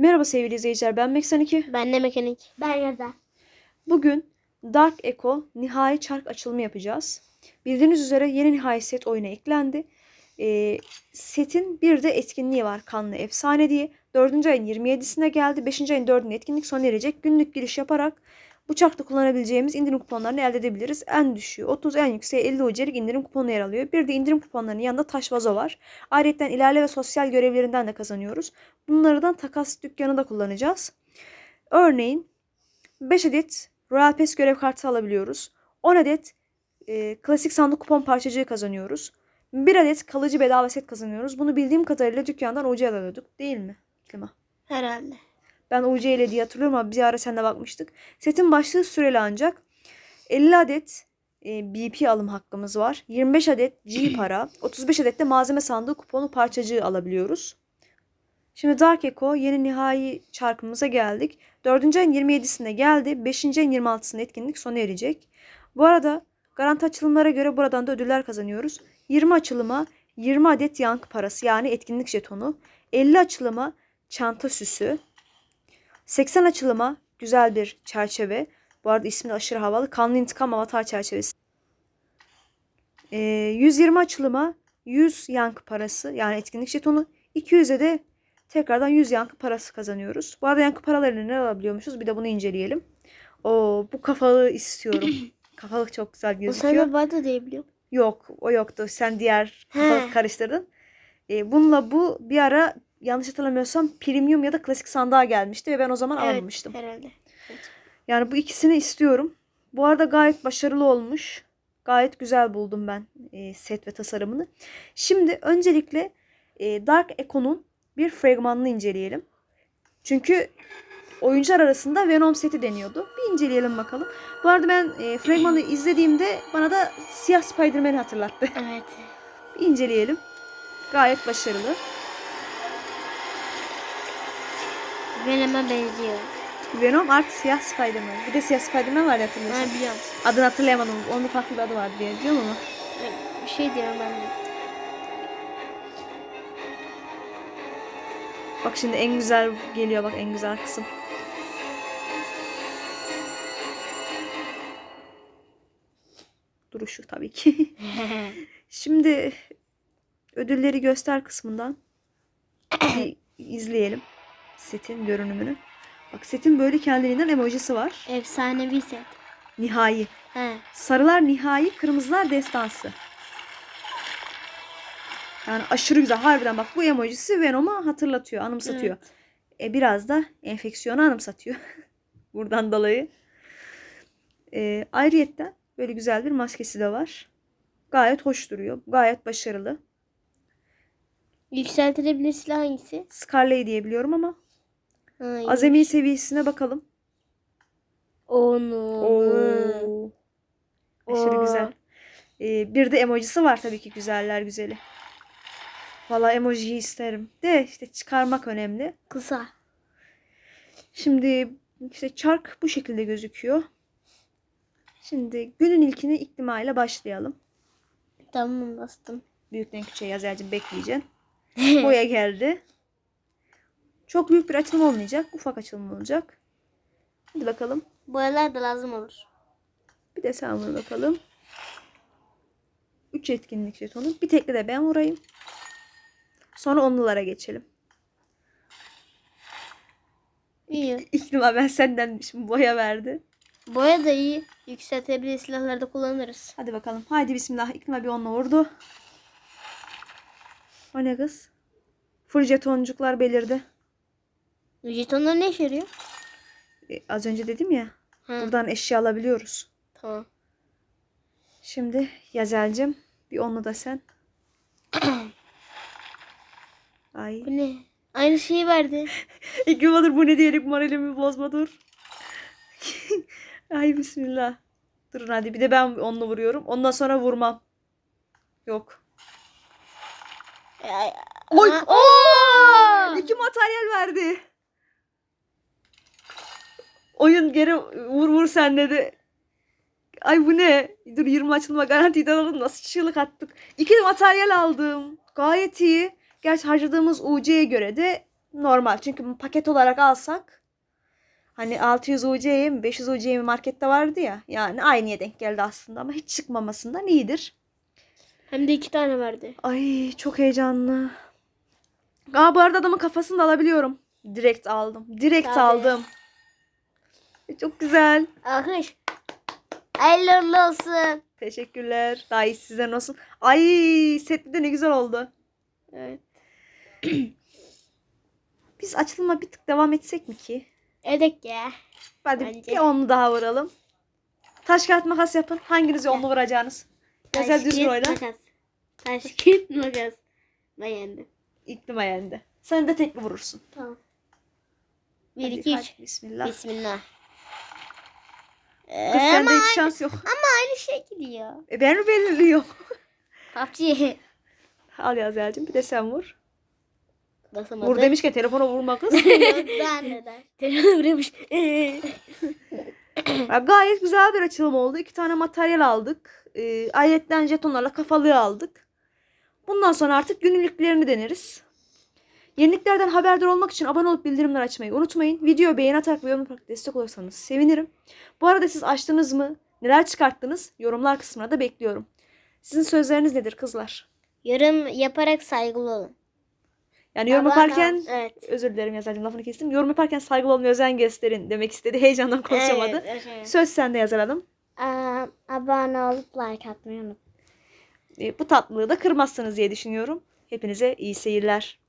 Merhaba sevgili izleyiciler ben Meksan2. Ben de mekanik. Ben yazar. Bugün Dark Echo nihai çark açılımı yapacağız. Bildiğiniz üzere yeni nihai set oyuna eklendi. Ee, setin bir de etkinliği var Kanlı Efsane diye. 4. ayın 27'sine geldi. 5. ayın 4'ünde etkinlik sona erecek. Günlük giriş yaparak bu çarkta kullanabileceğimiz indirim kuponlarını elde edebiliriz. En düşüğü 30, en yükseği 50 UC'lik indirim kuponu yer alıyor. Bir de indirim kuponlarının yanında taş vazo var. Ayrıca ilerle ve sosyal görevlerinden de kazanıyoruz. Bunlardan takas dükkanında kullanacağız. Örneğin 5 adet Royal Pass görev kartı alabiliyoruz. 10 adet e, klasik sandık kupon parçacığı kazanıyoruz. 1 adet kalıcı bedava set kazanıyoruz. Bunu bildiğim kadarıyla dükkandan UC alıyorduk değil mi? Klima. Herhalde. Ben UC ile diye hatırlıyorum ama bir ara seninle bakmıştık. Setin başlığı süreli ancak. 50 adet e, BP alım hakkımız var. 25 adet G para. 35 adet de malzeme sandığı kuponu parçacığı alabiliyoruz. Şimdi Dark Echo yeni nihai çarkımıza geldik. 4. ayın 27'sinde geldi. 5. ayın 26'sında etkinlik sona erecek. Bu arada garanti açılımlara göre buradan da ödüller kazanıyoruz. 20 açılıma 20 adet yankı parası yani etkinlik jetonu. 50 açılıma çanta süsü. 80 açılıma güzel bir çerçeve. Bu arada ismi aşırı havalı. Kanlı İntikam Avatar çerçevesi. Ee, 120 açılıma 100 yankı parası yani etkinlik jetonu. 200'e de tekrardan 100 yankı parası kazanıyoruz. Bu arada yankı paralarını ne alabiliyormuşuz? Bir de bunu inceleyelim. Oo, bu kafalı istiyorum. Kafalık çok güzel O gözüküyor. sende vardı diye biliyorum. Yok o yoktu. Sen diğer kafalık He. karıştırdın. Ee, bununla bu bir ara yanlış hatırlamıyorsam premium ya da klasik sandığa gelmişti ve ben o zaman almamıştım. Herhalde. Yani bu ikisini istiyorum. Bu arada gayet başarılı olmuş. Gayet güzel buldum ben e, set ve tasarımını. Şimdi öncelikle e, Dark Echo'nun bir fragmanını inceleyelim. Çünkü oyuncular arasında Venom seti deniyordu. Bir inceleyelim bakalım. Bu arada ben e, fragmanı izlediğimde bana da siyah Spider-Man'i hatırlattı. Evet. Bir inceleyelim. Gayet başarılı. Venom'a benziyor. Venom artı siyah Spider-Man. Bir de siyah Spider-Man var ya hatırlıyorsun. Ben biliyorum. Adını hatırlayamadım. Onun farklı bir adı vardı diye biliyorum ama. Bir şey diyorum ben de. Bak şimdi en güzel geliyor bak en güzel kısım. Duruşu tabii ki. Şimdi ödülleri göster kısmından izleyelim setin görünümünü. Bak setin böyle kendiliğinden emojisi var. Efsanevi set. Nihai. He. Sarılar nihai, kırmızılar destansı. Yani aşırı güzel. Harbiden bak bu emojisi Venom'u hatırlatıyor, anımsatıyor. E, biraz da enfeksiyonu anımsatıyor. Buradan dolayı. E, ayrıyetten böyle güzel bir maskesi de var. Gayet hoş duruyor. Gayet başarılı. Yükseltilebilir silah hangisi? Scarlet diye biliyorum ama Ha, iyi. azami seviyesine bakalım. Onu. Oo. Aşırı Oo. güzel. Ee, bir de emojisi var tabii ki güzeller güzeli. Valla emojiyi isterim. De işte çıkarmak önemli. Kısa. Şimdi işte çark bu şekilde gözüküyor. Şimdi günün ilkini iktima ile başlayalım. Tamam bastım. Büyükten küçüğe yazarcım bekleyeceksin. Boya geldi. Çok büyük bir açılım olmayacak. Ufak açılım olacak. Hadi bakalım. Boyalar da lazım olur. Bir de vur bakalım. 3 etkinlik jetonu. Bir tekli de ben vurayım. Sonra onlulara geçelim. İyi. İknuma ben senden şimdi boya verdi. Boya da iyi. Yükseltilebilir silahlarda kullanırız. Hadi bakalım. Haydi bismillah. İknuma bir onunla vurdu. O ne kız? Full jetoncuklar belirdi. Jetonlar ne işe yarıyor? E, az önce dedim ya. Ha, Buradan eşya alabiliyoruz. Tamam. Şimdi Yazel'cim bir onlu da sen. Ay. Bu ne? Aynı şeyi verdi. İknumadır bu ne diyerek moralimi bozma dur. Ay bismillah. Durun hadi bir de ben onunla vuruyorum. Ondan sonra vurmam. Yok. Ay, Oy! Aa! Oo! İki materyal verdi. Oyun geri vur vur sen dedi. Ay bu ne? Dur 20 açılma garantiden alalım. Nasıl çığlık attık. İki de materyal aldım. Gayet iyi. Gerçi harcadığımız UC'ye göre de normal. Çünkü paket olarak alsak hani 600 UC'ye mi 500 UC'ye mi markette vardı ya. Yani aynıya denk geldi aslında ama hiç çıkmamasından iyidir. Hem de iki tane verdi. Ay çok heyecanlı. Aa bu arada adamın kafasını da alabiliyorum. Direkt aldım. Direkt Tabii. aldım. Çok güzel. Alkış. Hayırlı olsun. Teşekkürler. Daha iyi sizden olsun. Ay setli de ne güzel oldu. Evet. Biz açılıma bir tık devam etsek mi ki? Edek ya. Hadi Bence. bir onlu daha vuralım. Taş kağıt makas yapın. Hanginiz onlu vuracağınız? Özel düz oyla. Makas. Taş kağıt makas. Ben yendim. İklim yendi. Sen de tekli vurursun. Tamam. Bir Hadi, iki hadi, üç. Bismillah. Bismillah. Kız Ee, sende ama, hiç şans yok. ama aynı şey gidiyor. E ben mi belirliyorum? PUBG. Al Yazel'cim bir de sen vur. Basamadım. Vur demişken telefona vurma kız. ben neden? Telefonu vuruyormuş. Ya gayet güzel bir açılım oldu. İki tane materyal aldık. Ee, ayetten jetonlarla kafalığı aldık. Bundan sonra artık günlüklerini deneriz. Yeniliklerden haberdar olmak için abone olup bildirimler açmayı unutmayın. Video beğeni atarak ve yorum yaparak destek olursanız sevinirim. Bu arada siz açtınız mı? Neler çıkarttınız? Yorumlar kısmına da bekliyorum. Sizin sözleriniz nedir kızlar? Yorum yaparak saygılı olun. Yani yorum Abone yaparken Evet. özür dilerim Yazar'cığım lafını kestim. Yorum yaparken saygılı olmaya özen gösterin demek istedi. Heyecandan konuşamadı. Evet, evet. Söz sende Yazar Hanım. Aa, abone olup like atmayı unutmayın. E, bu tatlılığı da kırmazsınız diye düşünüyorum. Hepinize iyi seyirler.